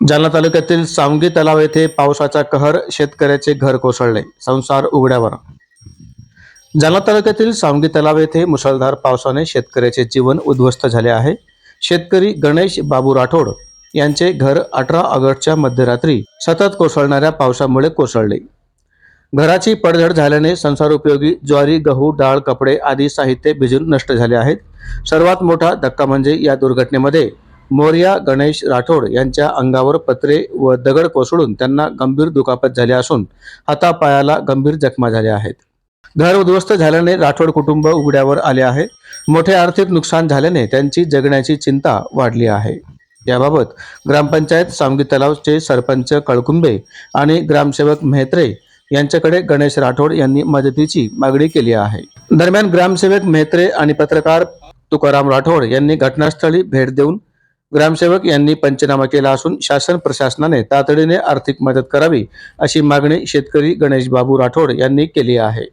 जालना तालुक्यातील सावंगी तलाव येथे पावसाचा कहर शेतकऱ्याचे घर कोसळले. संसार उघड्यावर. जालना तालुक्यातील सावंगी तलाव येथे मुसळधार पावसाने शेतकऱ्याचे जीवन उद्ध्वस्त झाले आहे. शेतकरी गणेश बाबू राठोड यांचे घर अठरा ऑगस्टच्या मध्यरात्री सतत कोसळणाऱ्या पावसामुळे कोसळले. घराची पडझड झाल्याने संसारोपयोगी ज्वारी गहू डाळ कपडे आदी साहित्य भिजून नष्ट झाले आहेत. सर्वात मोठा धक्का म्हणजे या दुर्घटनेमध्ये मोर्या गणेश राठोड यांच्या अंगावर पत्रे व दगड कोसळून त्यांना गंभीर दुखापत झाली असून हातापायाला गंभीर जखमा झाल्या आहेत. घर उद्ध्वस्त झाल्याने राठोड कुटुंब उघड्यावर आले आहे. मोठे आर्थिक नुकसान झाल्याने त्यांची जगण्याची चिंता वाढली आहे. याबाबत ग्रामपंचायत सांगली तलावचे सरपंच कळकुंबे आणि ग्रामसेवक मेहत्रे यांच्याकडे गणेश राठोड यांनी मदतीची मागणी केली आहे. दरम्यान ग्रामसेवक मेहत्रे आणि पत्रकार तुकाराम राठोड यांनी घटनास्थळी भेट देऊन ग्रामसेवक यांनी पंचनामा केला असून शासन प्रशासनाने तातडीने आर्थिक मदत करावी अशी मागणी शेतकरी गणेश बाबू राठोड यांनी केली आहे.